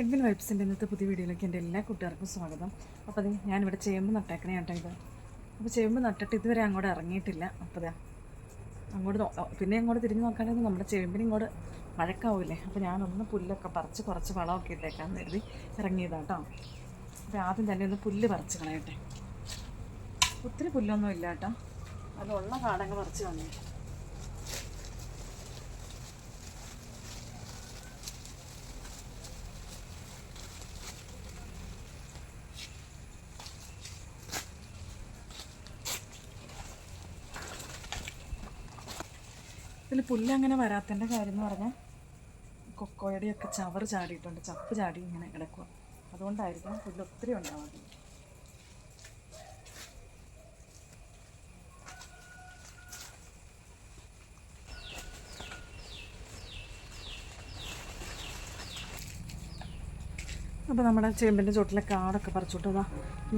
Edwin വൈബ്സിന്റെ ഇന്നത്തെ പുതിയ വീഡിയോയിലേക്ക് എന്റെ എല്ലാ കൂട്ടുകാർക്കും സ്വാഗതം. അപ്പോൾ അത് ഞാനിവിടെ ചേമ്പ് നട്ടേക്കണേ കേട്ടോ ഇത്. അപ്പോൾ ചേമ്പ് നട്ടിട്ട് ഇതുവരെ അങ്ങോട്ട് ഇറങ്ങിയിട്ടില്ല. അപ്പോൾ അങ്ങോട്ട് പിന്നെ അങ്ങോട്ട് തിരിഞ്ഞ് നോക്കാണെങ്കിൽ നമ്മുടെ ചേമ്പിന് ഇങ്ങോട്ട് മഴക്കാവൂലേ അപ്പോൾ ഞാനൊന്ന് പുല്ലൊക്കെ പറിച്ച് കുറച്ച് വളമൊക്കെ ഇട്ടേക്കാന്ന് കരുതി ഇറങ്ങിയതാട്ടോ അപ്പോൾ ആദ്യം തന്നെ ഒന്ന് പുല്ല് പറിച്ച് കളയട്ടെ ഒത്തിരി പുല്ലൊന്നും ഇല്ല കേട്ടോ. ഉള്ള കാടങ്ങ് പറിച്ച് കളഞ്ഞു. ഇതിൽ പുല്ല് അങ്ങനെ വരാത്തതിന്റെ കാര്യം എന്ന് പറഞ്ഞാൽ കൊക്കോയുടെയൊക്കെ ചവർ ചാടിയിട്ടുണ്ട്. ചപ്പ് ചാടി ഇങ്ങനെ കിടക്കുക അതുകൊണ്ടായിരിക്കും പുല്ല് ഒത്തിരി ഉണ്ടാവുന്നത്. അപ്പോൾ നമ്മുടെ ചേമ്പിന്റെ ചുട്ടിലെ കാടൊക്കെ പറിച്ചുവിട്ടതാ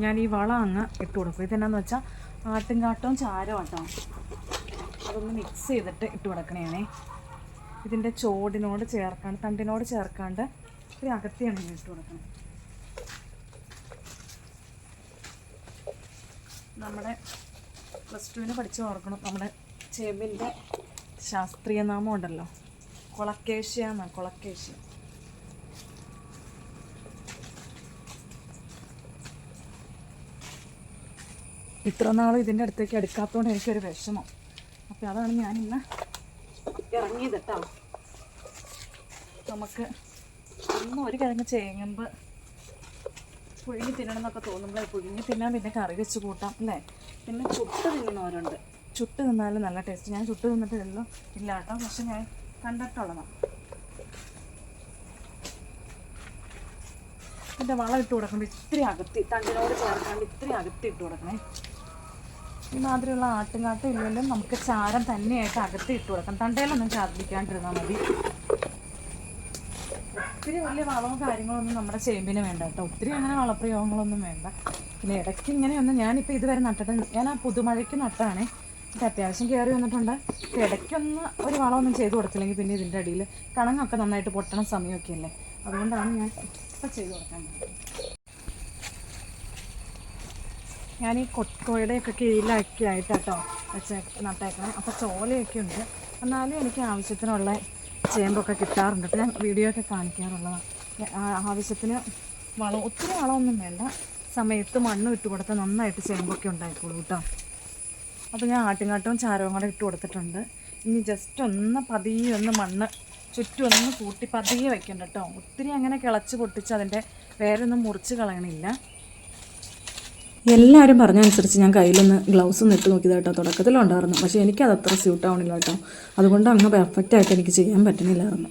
ഞാൻ ഈ വളം അങ്ങ് ഇട്ട് കൊടുക്കും ഇതെന്നാന്ന് വെച്ചാൽ ആട്ടുംകാട്ടവും ചാരവും ആട്ടോ. അതൊന്ന് മിക്സ് ചെയ്തിട്ട് ഇട്ട് കൊടുക്കണേ ഇതിന്റെ ചോടിനോട് ചേർക്കാണ്ട് തണ്ടിനോട് ചേർക്കാണ്ട് ഒരു അകത്തിയാണ് ഞാൻ ഇട്ട് കൊടുക്കണം. നമ്മുടെ പ്ലസ് ടുവിന് പഠിച്ച് ഓർക്കണം. നമ്മുടെ ചേമ്പിന്റെ ശാസ്ത്രീയ നാമം ഉണ്ടല്ലോ. കൊളക്കേഷ്യ എന്നാണ് കൊളക്കേഷ്യ. ഇത്ര നാളും ഇതിന്റെ അടുത്തേക്ക് എടുക്കാത്തതുകൊണ്ട് എനിക്കൊരു വിഷമം. അപ്പോൾ അതാണ് ഞാനിന്ന് ഇറങ്ങിയത് നമുക്ക് ഒന്നും ഒരു കിഴങ്ങ് ചേങ്ങുമ്പോൾ പുഴുങ്ങി തിന്നണം എന്നൊക്കെ തോന്നുമ്പോൾ പുഴുങ്ങി തിന്നാൻ പിന്നെ കറി വെച്ച് കൂട്ടാം അല്ലേ? പിന്നെ ചുട്ട് തിന്നുന്നവരുണ്ട്. ചുട്ട് തിന്നാലും നല്ല ടേസ്റ്റ്. ഞാൻ ചുട്ട് തിന്നിട്ടില്ലല്ലോ ഇല്ല കേട്ടോ. പക്ഷെ ഞാൻ കണ്ടിട്ടുള്ളതാണ് ഇതിന്റെ വളം ഇട്ട് കൊടുക്കുമ്പോൾ ഇത്തിരി അകത്തി തണ്ടിനോട് ചേർക്കാണ്ട് ഇത്തിരി അകത്തി ഇട്ട് കൊടുക്കണേ. ഈ മാതിരിയുള്ള ആട്ടുംകാട്ടം ഇല്ലെങ്കിലും നമുക്ക് ചാരം തന്നെയായിട്ട് അകത്ത് ഇട്ട് കൊടുക്കാം തണ്ടയിലൊന്നും ചാർപ്പിക്കാണ്ടിരുന്നാൽ മതി. ഒത്തിരി വലിയ വളവും കാര്യങ്ങളൊന്നും നമ്മുടെ ചേമ്പിന് വേണ്ട കേട്ടോ. ഒത്തിരി അങ്ങനെ വളപ്രയോഗങ്ങളൊന്നും വേണ്ട. പിന്നെ ഇടയ്ക്ക് ഇങ്ങനെയൊന്നും ഞാനിപ്പോൾ ഇതുവരെ നട്ടിട്ട് ഞാൻ ആ പുതുമഴയ്ക്ക് നട്ടാണേ. ഇത് അത്യാവശ്യം കയറി വന്നിട്ടുണ്ട്. ഇടയ്ക്കൊന്ന് ഒരു വളമൊന്നും ചെയ്ത് കൊടുത്തില്ലെങ്കിൽ പിന്നെ ഇതിന്റെ അടിയിൽ കണങ്ങൊക്കെ നന്നായിട്ട് പൊട്ടണ സമയമൊക്കെ അല്ലേ അതുകൊണ്ടാണ് ഞാൻ ഇപ്പം ചെയ്ത് കൊടുക്കാൻ ഞാൻ ഈ കൊക്കോയുടെയൊക്കെ കീഴിലൊക്കെ ആയിട്ട് കേട്ടോ വെച്ച് നട്ടേക്കണം. അപ്പോൾ ചോലയൊക്കെ ഉണ്ട്. എന്നാലും എനിക്ക് ആവശ്യത്തിനുള്ള ചേമ്പൊക്കെ കിട്ടാറുണ്ട്. ഞാൻ വീഡിയോ ഒക്കെ കാണിക്കാറുള്ളതാണ് ആവശ്യത്തിന് വളം ഒത്തിരി വളമൊന്നും വേണ്ട. സമയത്ത് മണ്ണ് ഇട്ട് കൊടുത്താൽ നന്നായിട്ട് ചേമ്പൊക്കെ ഉണ്ടായിക്കോളൂ കേട്ടോ. അപ്പോൾ ഞാൻ ആട്ടിങ്ങാട്ടവും ചാരവും കൂടെ ഇട്ട് കൊടുത്തിട്ടുണ്ട്. ഇനി ജസ്റ്റ് ഒന്ന് പതിയെ ഒന്ന് മണ്ണ് ചുറ്റും ഒന്ന് കൂട്ടി പതിയെ വെക്കണ്ട കേട്ടോ. ഒത്തിരി അങ്ങനെ കിളച്ച് പൊട്ടിച്ച് അതിന്റെ വേരൊന്നും മുറിച്ച് കളയണില്ല. എല്ലാവരും പറഞ്ഞനുസരിച്ച് ഞാൻ കയ്യിലൊന്ന് ഗ്ലൗസ് ഒന്ന് ഇട്ട് നോക്കിയത് കേട്ടോ. തുടക്കത്തിലുണ്ടായിരുന്നു. പക്ഷേ എനിക്കത് അത്ര സ്യൂട്ട് ആവണില്ല കേട്ടോ. അതുകൊണ്ട് അങ്ങ് പെർഫെക്റ്റ് ആയിട്ട് എനിക്ക് ചെയ്യാൻ പറ്റുന്നില്ലായിരുന്നു.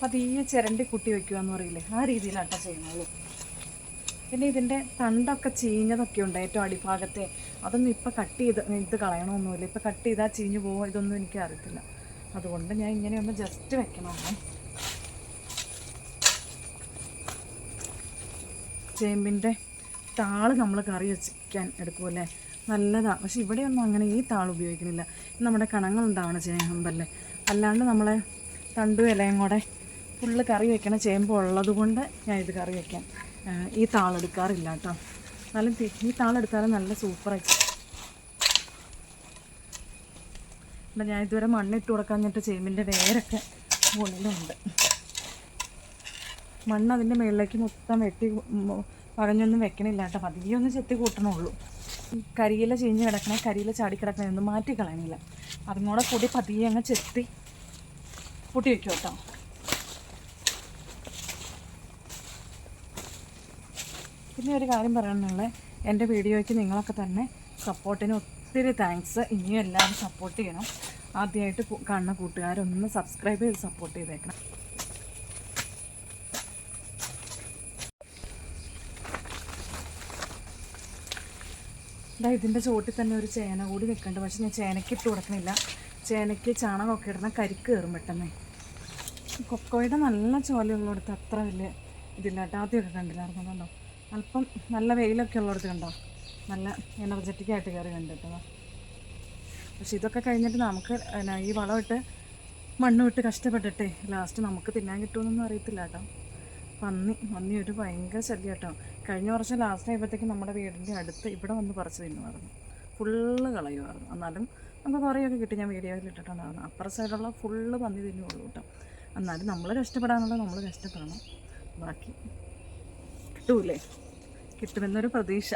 പതിയെ ചിരണ്ടി കുട്ടി വെക്കുക എന്ന് പറയില്ലേ? ആ രീതിയിലാട്ടോ ചെയ്യുന്നുള്ളൂ പിന്നെ ഇതിന്റെ തണ്ടൊക്കെ ചീഞ്ഞതൊക്കെ ഉണ്ട് ഏറ്റവും അടിഭാഗത്തെ. അതൊന്നും ഇപ്പം കട്ട് ചെയ്ത് ഇത് കളയണമൊന്നുമില്ല. ഇപ്പം കട്ട് ചെയ്താൽ ചീഞ്ഞു പോകുമോ ഇതൊന്നും എനിക്ക് അറിയത്തില്ല അതുകൊണ്ട് ഞാൻ ഇങ്ങനെ ഒന്ന് ജസ്റ്റ് വെക്കണമെന്ന് ചേമ്പിന്റെ താൾ നമ്മൾ കറി വെച്ചിരിക്കാൻ എടുക്കുമല്ലേ നല്ലതാണ് പക്ഷെ ഇവിടെയൊന്നും അങ്ങനെ ഈ താൾ ഉപയോഗിക്കുന്നില്ല നമ്മുടെ നമ്മുടെ കണങ്ങളുണ്ടാവണ ചേമ്പല്ലേ അല്ലാണ്ട് നമ്മളെ തണ്ടും ഇലയും കൂടെ ഫുള്ള് കറി വെക്കണ ചേമ്പ് ഉള്ളത് കൊണ്ട് ഞാൻ ഇത് കറി വെക്കാൻ ഈ താളെടുക്കാറില്ല കേട്ടോ. നല്ല ഈ താളെടുത്താലും നല്ല സൂപ്പറായി അപ്പം ഞാൻ ഇതുവരെ മണ്ണിട്ട് കൊടുക്കാഞ്ഞിട്ട് ചേമ്പിന്റെ വേരൊക്കെ മുകളിലുണ്ട്. മണ്ണ് അതിന്റെ മുകളിലേക്ക് മൊത്തം വെട്ടി പറഞ്ഞൊന്നും വെക്കണില്ല കേട്ടോ. പതിയെ ഒന്ന് ചെത്തി കൂട്ടണുള്ളൂ. കരിയില ചീഞ്ഞ് കിടക്കണ കരിയില ചാടി കിടക്കണതൊന്നും മാറ്റി കളയണില്ല. അതും കൂടെ കൂടി പതിയെ അങ്ങ് ചെത്തി കൂട്ടി വെക്കും കേട്ടോ. പിന്നെ ഒരു കാര്യം പറയാനുള്ളത് എന്റെ വീഡിയോയ്ക്ക് നിങ്ങളൊക്കെ തന്നെ സപ്പോർട്ടിന് ഒത്തിരി താങ്ക്സ് ഇനിയും എല്ലാവരും സപ്പോർട്ട് ചെയ്യണം. ആദ്യമായിട്ട് കാണുന്ന കൂട്ടുകാരൊന്ന് സബ്സ്ക്രൈബ് ചെയ്ത് സപ്പോർട്ട് ചെയ്തേക്കണം. ഇതാ ഇതിന്റെ ചുവട്ടിൽ തന്നെ ഒരു ചേന കൂടി നിൽക്കുന്നുണ്ട്. പക്ഷെ ഞാൻ ചേനയ്ക്ക് ഇട്ട് കൊടുക്കുന്നില്ല ചേനയ്ക്ക് ചാണകമൊക്കെ ഇടുന്ന കരിക്ക് കയറും പെട്ടെന്ന്. കൊക്കോയുടെ നല്ല ചോലയുള്ളിടത്ത് അത്ര വലിയ ഇതില്ല കേട്ടോ ആദ്യമൊക്കെ കണ്ടില്ലായിരുന്നു കണ്ടോ? അല്പം നല്ല വെയിലൊക്കെ ഉള്ളിടത്ത് കണ്ടോ? നല്ല എനർജറ്റിക് ആയിട്ട് കയറി കണ്ടിട്ടോ പക്ഷെ ഇതൊക്കെ കഴിഞ്ഞിട്ട് നമുക്ക് ഈ വളമിട്ട് മണ്ണ് വിട്ട് കഷ്ടപ്പെട്ടിട്ടേ ലാസ്റ്റ് നമുക്ക് തിന്നാൻ കിട്ടുമെന്നൊന്നും അറിയത്തില്ല കേട്ടോ. പന്നി പന്നി ഒരു ഭയങ്കര ശല്യം കേട്ടോ കഴിഞ്ഞ വർഷം ലാസ്റ്റ് ആയപ്പോഴത്തേക്കും നമ്മുടെ വീടിന്റെ അടുത്ത് ഇവിടെ വന്ന് പറിച്ച് തിന്നുമായിരുന്നു. ഫുള്ള് കളയുമായിരുന്നു. എന്നാലും നമുക്ക് കുറേയൊക്കെ കിട്ടി ഞാൻ വീഡിയോയിൽ ഇട്ടിട്ടുണ്ടായിരുന്നു. അപ്പുറ സൈഡുള്ള ഫുള്ള് പന്നി തിന്നുള്ളൂ കേട്ടോ. എന്നാലും നമ്മൾ കഷ്ടപ്പെടാനുള്ളത് നമ്മൾ കഷ്ടപ്പെടണം. ബാക്കി കിട്ടൂലേ? കിട്ടുമെന്നൊരു പ്രതീക്ഷ.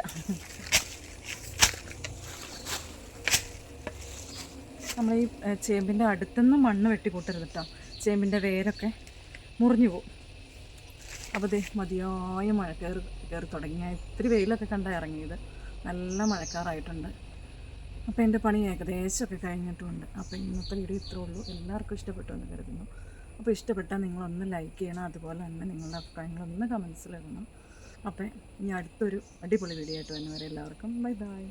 നമ്മൾ ഈ ചേമ്പിന്റെ അടുത്തുനിന്ന് മണ്ണ് വെട്ടിക്കൂട്ടരുത് കേട്ടോ. ചേമ്പിന്റെ വേരൊക്കെ മുറിഞ്ഞു പോകും. അപ്പോൾ ദേ മതിയായ മഴ കയറി തുടങ്ങിയ ഇത്തിരി വെയിലൊക്കെ കണ്ട ഇറങ്ങിയത്. നല്ല മഴക്കാറായിട്ടുണ്ട്. അപ്പോൾ എന്റെ പണി ഏകദേശമൊക്കെ കഴിഞ്ഞിട്ടുമുണ്ട് അപ്പോൾ ഇന്നത്തെ വീഡിയോ ഇത്രേ ഉള്ളൂ. എല്ലാവർക്കും ഇഷ്ടപ്പെട്ടു എന്ന് കരുതുന്നു. അപ്പോൾ ഇഷ്ടപ്പെട്ടാൽ നിങ്ങളൊന്ന് ലൈക്ക് ചെയ്യണം. അതുപോലെ തന്നെ നിങ്ങളുടെ അഭിപ്രായങ്ങളൊന്ന് കമൻസിൽ ഇടണം. അപ്പോൾ ഇനി അടുത്തൊരു അടിപൊളി വീഡിയോ ആയിട്ട് വരുന്നവരെ എല്ലാവർക്കും. Bye bye